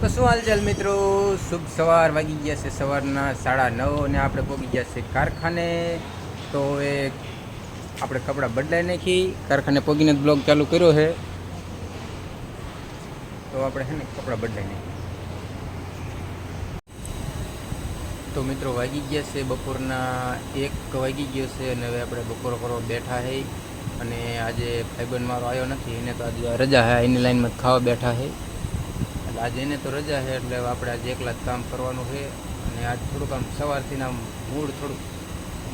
તો શું હાલચાલ મિત્રો? શુભ સવાર, વાગી ગયા છે સવારના સાડા નવ અને આપણે પહોંચી ગયા છે કારખાને. તો હવે આપણે કપડાં બદલાઈ નાખી. કારખાને પોગીને જ બ્લોગ ચાલુ કર્યો છે. તો આપણે છે ને કપડાં બદલાઈ નાખી તો મિત્રો વાગી ગયા છે બપોરના એક વાગી ગયો છે અને હવે આપણે બપોર કરવા બેઠા છે. અને આજે ભાઈબંધ મારો આવ્યો નથી, એને તો આજે રજા છે એની લાઈનમાં ખાવા બેઠા છે. આજે એને તો રજા છે, એટલે આપણે આજે એકલા જ કામ કરવાનું છે. અને આજ થોડુંક આમ સવારથી આમ મૂડ થોડુંક,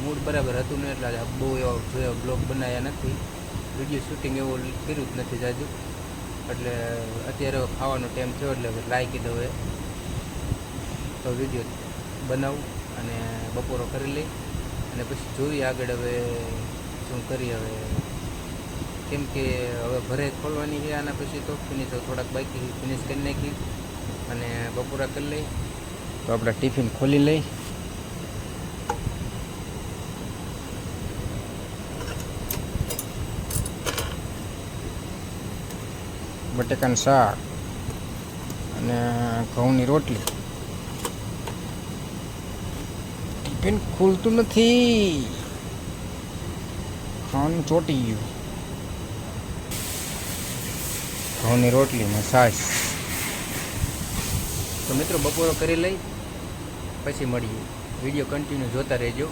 મૂડ બરાબર હતું ને એટલે બહુ એવો જોયો બ્લોગ બનાવ્યા નથી. વીડિયો શૂટિંગ એવું કર્યું જ નથી જાજુ. એટલે અત્યારે ખાવાનો ટાઈમ થયો, એટલે હવે દઉં એ તો વીડિયો બનાવું અને બપોરો કરી લઈ. અને પછી જોઈએ આગળ હવે શું કરીએ હવે. કેમ કે હવે ભરે ખોલવાની છે આના પછી તો ફિનિશ થોડાક બાકી ફિનિશ કરી નાખી અને બપોરા કરી લઈ. તો આપણે ટિફિન ખોલી લઈ. બટેકાનું શાક અને ઘઉંની રોટલી. ટિફિન ખુલતું નથી. ખાવાનું ચોટી ગયું. ઘઉંની રોટલી ને છાશ. તો મિત્રો બપોરો કરી લઈ પછી મળીએ. વીડિયો કન્ટિન્યુ જોતા રહેજો.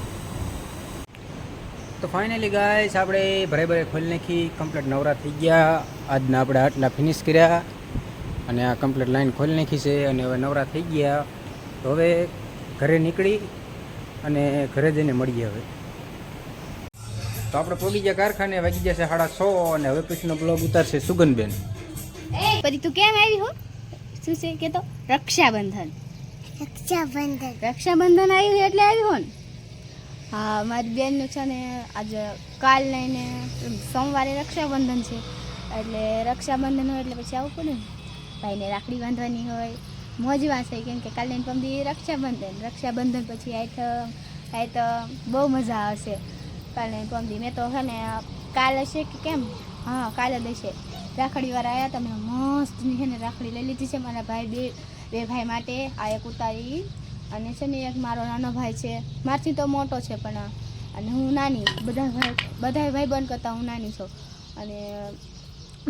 તો ફાઇનલી ગાઈસ આપણે ભરે ભરે ખોલી નાખી. કમ્પ્લીટ નવરા થઈ ગયા. આજના આપણે આટલા ફિનિશ કર્યા. અને આ કમ્પ્લીટ લાઈન ખોલી નાખી છે અને હવે નવરા થઈ ગયા. તો હવે ઘરે નીકળી અને ઘરે જઈને મળીએ હવે. તો આપણે પોગી ગયા કારખાને વાગી ગયા છે સાડા સો અને હવે પછીનો બ્લોગ ઉતારશે સુગંધબેન પછી તું કેમ આવી હો? શું છે? કે તો રક્ષાબંધન. રક્ષાબંધન રક્ષાબંધન આવ્યું એટલે આવ્યું હો ને હા મારી બેનનું છે ને આજે કાલ લઈને સોમવારે રક્ષાબંધન છે. એટલે રક્ષાબંધન હોય એટલે પછી આવું પડે ને. ભાઈને રાખડી બાંધવાની હોય મોજ વાંચે કેમ કે કાલે પમદી રક્ષાબંધન. રક્ષાબંધન પછી આય તો બહુ મજા આવશે. કાલે પમદી મેં તો છે ને કાલ હશે કે કેમ? હા કાલે જ હશે રાખડીવાળા આવ્યા તમે મસ્તની છે ને રાખડી લઈ લીધી છે મારા ભાઈ બે બે ભાઈ માટે. આ એક ઉતારી અને છે ને એક મારો નાનો ભાઈ છે. મારથી તો મોટો છે પણ અને હું નાની બધા ભાઈ બધા ભાઈ બંધ કરતાં હું નાની છું. અને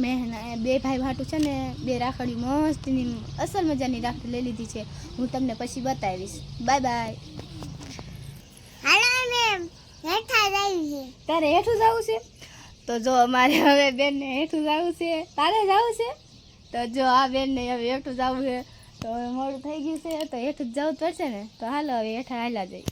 મેં બે ભાઈ ભાટું છે ને બે રાખડી મસ્તની અસલ મજાની રાખડી લઈ લીધી છે. હું તમને પછી બતાવીશ. Bye bye. હાલો મેમ હેઠા છે તારે હેઠું જવું છે? તો જો અમારે હવે બેનને હેઠું જવું છે. તારે જવું છે? તો જો આ બેનને હવે હેઠું જવું છે. તો હવે મોડું થઈ ગયું છે, તો હેઠું જ જવું જ પડશે ને? તો હાલો હવે હેઠા હાલા જઈ